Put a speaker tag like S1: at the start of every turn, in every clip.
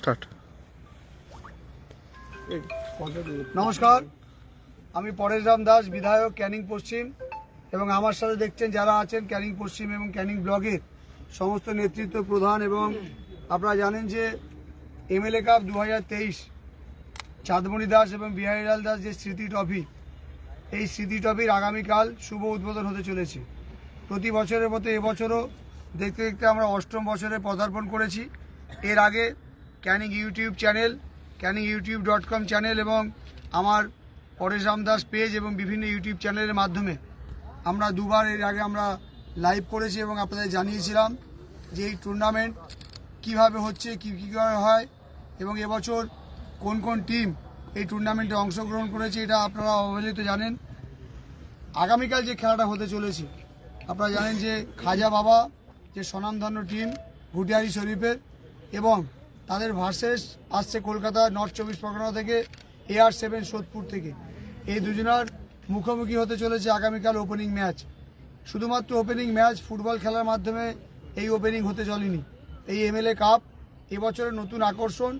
S1: Start.
S2: নমস্কার, আমি পরেশ রাম দাস, বিধায়ক, ক্যানিং পশ্চিম, এবং আমার সাথে দেখছেন যারা আছেন ক্যানিং পশ্চিম এবং ক্যানিং ব্লকের সমস্ত নেতৃত্ব প্রধান এবং আপনারা জানেন যে এমএলএ কাপ দু হাজার তেইশ, চাঁদমণি দাস এবং বিহারীলাল দাস যে স্মৃতি ট্রফি, এই স্মৃতি ট্রফির আগামীকাল শুভ উদ্বোধন হতে চলেছে। প্রতি বছরের মতো এবছরও দেখতে দেখতে আমরা অষ্টম বছরে পদার্পণ করেছি। এর আগে Canning YouTube channel, Canning YouTube dot com channel এবং আমার পরেশ রামদাস পেজ এবং বিভিন্ন ইউটিউব চ্যানেলের মাধ্যমে। আমরা দুবার এর আগে আমরা লাইভ করেছি এবং আপনাদের জানিয়েছিলাম যে এই টুর্নামেন্ট কীভাবে হচ্ছে, কী কীভাবে হয় এবং এবছর কোন কোন টিম এই টুর্নামেন্টে অংশগ্রহণ করেছে এটা আপনারা অবহেলিত জানেন। আগামীকাল যে খেলাটা হতে চলেছে, আপনারা জানেন যে খাজা বাবা, যে স্বনামধন্য টিম ভুটিয়ারি শরীফের এবং তাদের ভার্সেস আসছে কলকাতা নর্থ চব্বিশ পরগনা থেকে এআর সেভেন সোদপুর থেকে। এই দুজনার মুখোমুখি হতে চলেছে আগামীকাল ওপেনিং ম্যাচ শুধুমাত্র ওপেনিং ম্যাচ ফুটবল খেলার মাধ্যমে এই ওপেনিং হতে চলেনি। এই এমএলএ কাপ এবছরের নতুন আকর্ষণ,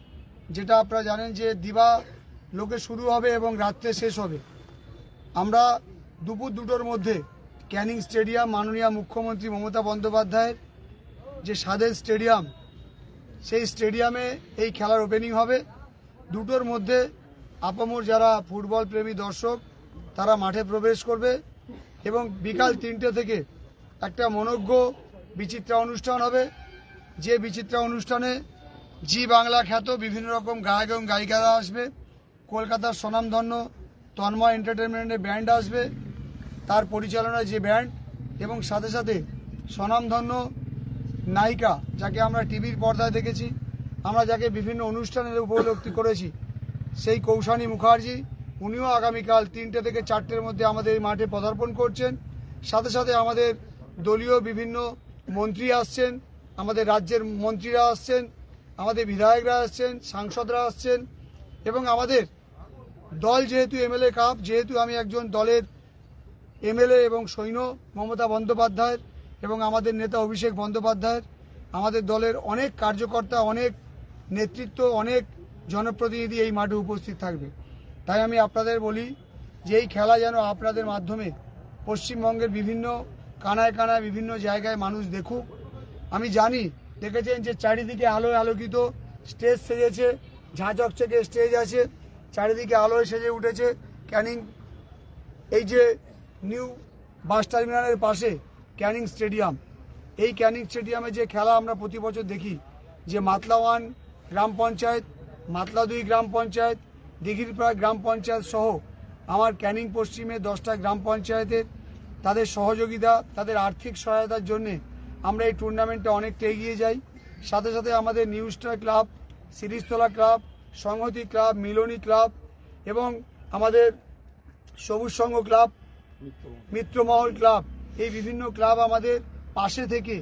S2: যেটা আপনারা জানেন যে দিবা লোকে শুরু হবে এবং রাত্রে শেষ হবে। আমরা দুপুর দুটোর মধ্যে ক্যানিং স্টেডিয়াম, মাননীয় মুখ্যমন্ত্রী মমতা বন্দ্যোপাধ্যায়ের যে স্বাদের স্টেডিয়াম সেই স্টেডিয়ামে এই খেলার ওপেনিং হবে। দুটোর মধ্যে আপামর যারা ফুটবল প্রেমী দর্শক, তারা মাঠে প্রবেশ করবে এবং বিকাল তিনটে থেকে একটা মনজ্ঞ, বিচিত্রা অনুষ্ঠান হবে। যে বিচিত্রা অনুষ্ঠানে জি বাংলা খ্যাত বিভিন্ন রকম গায়ক এবং গায়িকারা আসবে। কলকাতার স্বনামধন্য তন্ময় এন্টারটেনমেন্টের ব্যান্ড আসবে। তার পরিচালনায় যে ব্যান্ড এবং সাথে সাথে স্বনামধন্য নায়িকা, যাকে আমরা টিভির পর্দায় দেখেছি, আমরা যাকে বিভিন্ন অনুষ্ঠানের উপলব্ধি করেছি, সেই কৌশানী মুখার্জি, উনিও আগামীকাল তিনটে থেকে চারটের মধ্যে আমাদের এই মাঠে পদার্পণ করছেন। সাথে সাথে আমাদের দলীয় বিভিন্ন মন্ত্রী আসছেন, আমাদের রাজ্যের মন্ত্রীরা আসছেন, আমাদের বিধায়করা আসছেন, সাংসদরা আসছেন, এবং আমাদের দল যেহেতু এমএলএ কাপ, যেহেতু আমি একজন দলের এমএলএ এবং সৈন্য মমতা বন্দ্যোপাধ্যায়ের এবং আমাদের নেতা অভিষেক বন্দ্যোপাধ্যায়ের আমাদের দলের অনেক কার্যকর্তা, অনেক নেতৃত্ব, অনেক জনপ্রতিনিধি এই মাঠে উপস্থিত থাকবে। তাই আমি আপনাদের বলি যে এই খেলা যেন আপনাদের মাধ্যমে পশ্চিমবঙ্গের বিভিন্ন কানায় কানায়, বিভিন্ন জায়গায় মানুষ দেখুক। আমি জানি, দেখেছেন যে চারিদিকে আলোয় আলোকিত, স্টেজ সেজেছে, ঝাঁঝক থেকে স্টেজ আছে, চারিদিকে আলোয় সেজে উঠেছে। ক্যানিং, এই যে নিউ বাস টার্মিনালের পাশে ক্যানিং স্টেডিয়াম। এই ক্যানিং স্টেডিয়ামে যে খেলা আমরা প্রতি বছর দেখি, যে মাতলা ওয়ান গ্রাম পঞ্চায়েত, মাতলা দুই গ্রাম পঞ্চায়েত, দিঘিরপাড়া গ্রাম পঞ্চায়েত সহ আমার ক্যানিং পশ্চিমে দশটা গ্রাম পঞ্চায়েতের তাদের সহযোগিতা, তাদের আর্থিক সহায়তার জন্যে আমরা এই টুর্নামেন্টে অনেকটা এগিয়ে যাই। সাথে সাথে আমাদের new star club, Sirijtala club, Sanghati club, Milani club এবং আমাদের সবুজ সংঘ ক্লাব, মিত্রমহল ক্লাব। এই বিভিন্ন ক্লাব আমাদের পাশে থেকে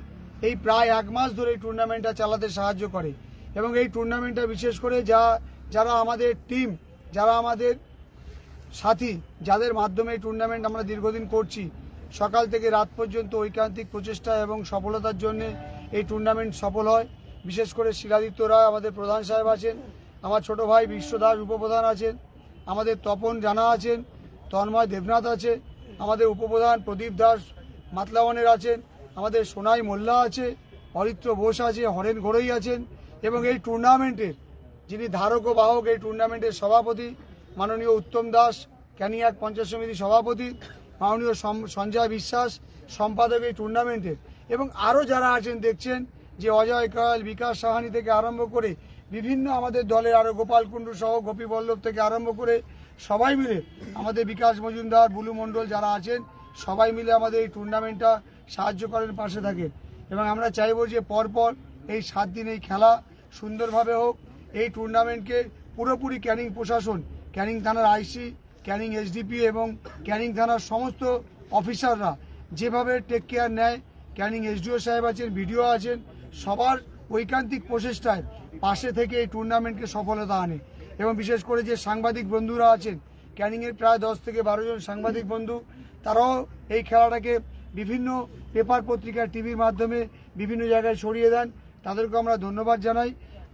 S2: এই প্রায় এক মাস ধরে এই টুর্নামেন্টটা চালাতে সাহায্য করে। এবং এই টুর্নামেন্টটা বিশেষ করে যা, যারা আমাদের টিম যারা আমাদের সাথী, যাদের মাধ্যমে এই টুর্নামেন্ট আমরা দীর্ঘদিন করছি, সকাল থেকে রাত পর্যন্ত ঐকান্তিক প্রচেষ্টা এবং সফলতার জন্য এই টুর্নামেন্ট সফল হয়। বিশেষ করে শিলাদিত্য রায়, আমাদের প্রধান সাহেব আছেন, আমার ছোট ভাই বিশ্ব দাস উপপ্রধান আছেন, আমাদের তপন জানা আছেন, তন্ময় দেবনাথ আছে, আমাদের উপপ্রধান প্রদীপ দাস মাতলাওয়ানের আছেন, আমাদের সোনাই মোল্লা আছে, অরিত্র বোস আছে, হরেন ঘোড়ই আছেন, এবং এই টুর্নামেন্টের যিনি ধারক ও বাহক, এই টুর্নামেন্টের সভাপতি, মাননীয় উত্তম দাস, ক্যানিয়াক পঞ্চায়েত সমিতির সভাপতি, মাননীয় সঞ্জয় বিশ্বাস, সম্পাদক এই টুর্নামেন্টের এবং আরও যারা আছেন, দেখছেন যে অজয় কয়াল বিকাশ সাহানি থেকে আরম্ভ করে বিভিন্ন আমাদের দলের আরও গোপাল কুণ্ডু সহ, গোপী বল্লভ থেকে আরম্ভ করে সবাই মিলে আমাদের বিকাশ মজুমদার বুলু মণ্ডল যারা আছেন সবাই মিলে আমাদের এই টুর্নামেন্টটা সাহায্য করেন পাশে থাকেন এবং আমরা চাইব যে পরপর এই সাত দিন এই খেলা সুন্দরভাবে হোক, এই টুর্নামেন্টকে পুরোপুরি ক্যানিং প্রশাসন, ক্যানিং থানার আইসি, ক্যানিং এসডিপি এবং ক্যানিং থানার সমস্ত অফিসাররা যেভাবে টেক কেয়ার নেয়, ক্যানিং এসডিও সাহেব আছেন বিডিও আছেন, সবার ঐকান্তিক প্রচেষ্টায় পাশে থেকে এই টুর্নামেন্টকে সফলতা আনে। এবং বিশেষ করে যে সাংবাদিক বন্ধুরা আছেন ক্যানিংয়ের প্রায় দশ থেকে বারো জন সাংবাদিক বন্ধু। তারাও এই খেলাটাকে বিভিন্ন পেপার পত্রিকা টিভির মাধ্যমে বিভিন্ন জায়গায় ছড়িয়ে দেন। তাদেরকে আমরা ধন্যবাদ জানাই।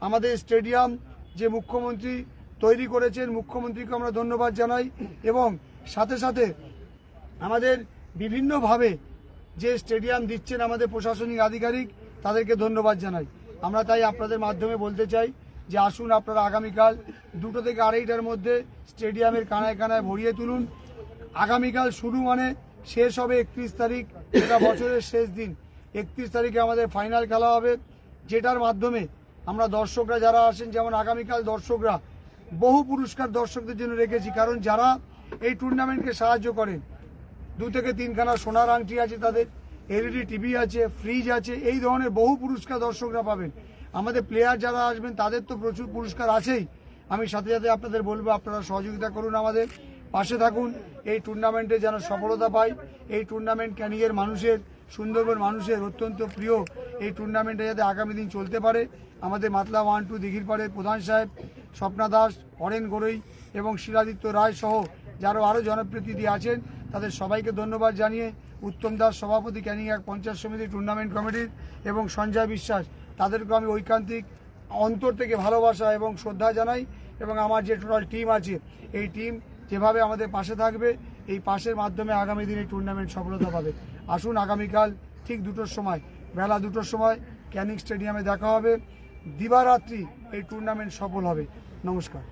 S2: আমাদের স্টেডিয়াম যে মুখ্যমন্ত্রী তৈরি করেছেন, মুখ্যমন্ত্রীকে আমরা ধন্যবাদ জানাই এবং সাথে সাথে আমাদের বিভিন্নভাবে যে স্টেডিয়াম দিচ্ছেন আমাদের প্রশাসনিক আধিকারিক, তাদেরকে ধন্যবাদ জানাই। আমরা তাই আপনাদের মাধ্যমে বলতে চাই যে আসুন আপনারা আগামীকাল দুটো থেকে আড়াইটার মধ্যে স্টেডিয়ামের কানায় কানায় ভরিয়ে তুলুন। আগামীকাল শুরু মানে শেষ হবে একত্রিশ তারিখ এটা বছরের শেষ দিন। একত্রিশ তারিখে আমাদের ফাইনাল খেলা হবে, যেটার মাধ্যমে আমরা দর্শকরা যারা আসেন, যেমন আগামীকাল দর্শকরা, বহু পুরস্কার দর্শকদের জন্য রেখেছি, কারণ যারা এই টুর্নামেন্টকে সাহায্য করেন, দু থেকে তিনখানা সোনার আংটি আছে তাদের, এলইডি, টিভি আছে, ফ্রিজ আছে, এই ধরনের বহু পুরস্কার দর্শকরা পাবেন। আমাদের প্লেয়ার যারা আসবেন, তাদের তো প্রচুর পুরস্কার আছেই। আমি সাথে সাথে আপনাদের বলব, আপনারা সহযোগিতা করুন আমাদের। পাশে থাকুন, এই টুর্নামেন্টে যেন সফলতা পাই। এই টুর্নামেন্ট ক্যানিংয়ের মানুষের, সুন্দরবন মানুষের অত্যন্ত প্রিয়। এই টুর্নামেন্টে যাতে আগামী দিন চলতে পারে, আমাদের মাতলা ওয়ান টু দিঘির পাড়ে প্রধান সাহেব, স্বপ্না দাস হরেন গরই এবং শিলাদিত্য রায় সহ যারা আরও জনপ্রতিনিধি আছেন, তাদের সবাইকে ধন্যবাদ জানিয়ে উত্তম দাস সভাপতি ক্যানিং এক পঞ্চায়েত সমিতি টুর্নামেন্ট কমিটির এবং সঞ্জয় বিশ্বাস। তাদেরকে আমি ঐকান্তিক অন্তর থেকে ভালোবাসা এবং শ্রদ্ধা জানাই এবং আমার যে টোটাল টিম আছে, এই টিম যেভাবে আমাদের পাশে থাকবে, এই পাশের মাধ্যমে আগামী দিনে টুর্নামেন্ট সফলতা পাবে। আসুন আগামীকাল ঠিক দুটোর সময়, বেলা দুটোর সময় ক্যানিং স্টেডিয়ামে দেখা হবে। দিবারাত্রি এই টুর্নামেন্ট সফল হবে। নমস্কার।